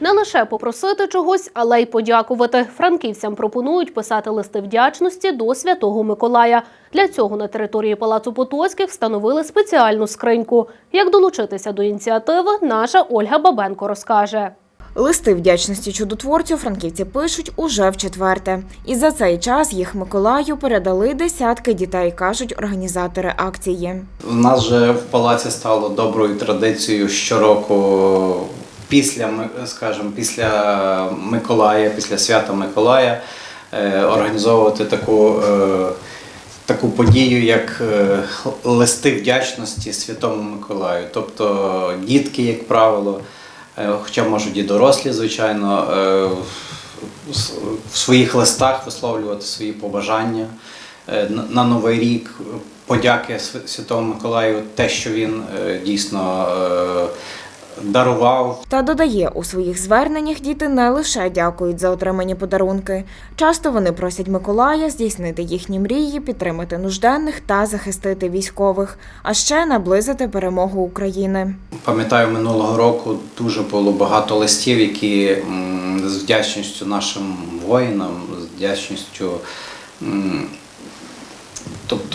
Не лише попросити чогось, але й подякувати. Франківцям пропонують писати листи вдячності до Святого Миколая. Для цього на території Палацу Потоцьких встановили спеціальну скриньку. Як долучитися до ініціативи, наша Ольга Бабенко розкаже. Листи вдячності чудотворцю франківці пишуть уже в четверте. І за цей час їх Миколаю передали десятки дітей, кажуть організатори акції. У нас же в палаці стало доброю традицією щороку після, скажімо, після Миколая, після свята Миколая е, організовувати таку, е, таку подію, як е, листи вдячності Святому Миколаю. Тобто дітки, як правило, хоча можуть і дорослі, звичайно, в- своїх листах висловлювати свої побажання на- Новий рік, подяки Св- Святому Миколаю, те, що він дійсно дарував. Та додає, у своїх зверненнях діти не лише дякують за отримані подарунки. Часто вони просять Миколая здійснити їхні мрії, підтримати нужденних та захистити військових, а ще наблизити перемогу України. Пам'ятаю, минулого року дуже було багато листів, які з вдячністю нашим воїнам, з вдячністю.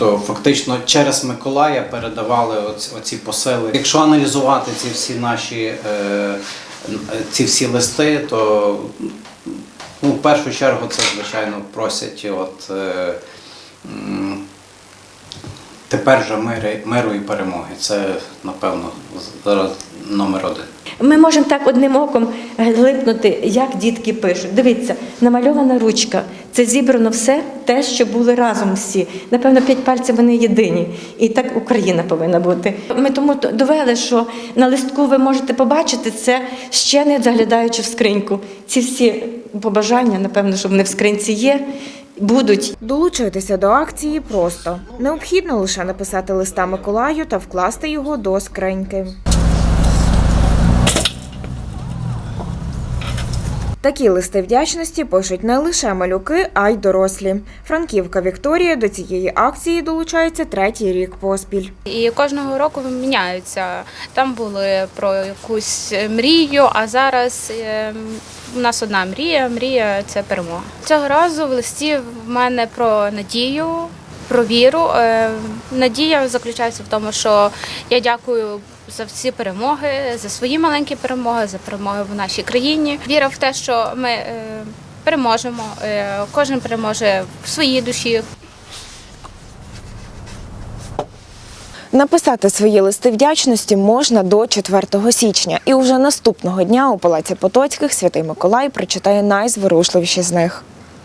Тобто, фактично через Миколая передавали оці, оці посили. Якщо аналізувати ці всі наші е, ці всі листи, то ну, в першу чергу це, звичайно, просять от, е, тепер же миру, миру і перемоги. Це, напевно, зараз номер один. Ми можемо так одним оком глипнути, як дітки пишуть. Дивіться, намальована ручка. Це зібрано все те, що були разом всі. Напевно, п'ять пальців вони єдині. І так Україна повинна бути. Ми тому довели, що на листку ви можете побачити це ще не заглядаючи в скриньку. Ці всі побажання, напевно, що вони в скринці є, будуть. Долучитися до акції просто необхідно лише написати листа Миколаю та вкласти його до скриньки. Такі листи вдячності пишуть не лише малюки, а й дорослі. Франківка Вікторія до цієї акції долучається третій рік поспіль. І кожного року міняються. Там були про якусь мрію, а зараз ем, у нас одна мрія. Мрія це перемога. Цього разу в листі в мене про надію, про віру. Е, Надія заключається в тому, що я дякую за всі перемоги, за свої маленькі перемоги, за перемоги в нашій країні. Віра в те, що ми е, переможемо. е, Кожен переможе в своїй душі, Написати свої листи вдячності можна до 4 січня, і уже наступного дня у Палаці Потоцьких Святий Миколай прочитає найзворушливіші з них.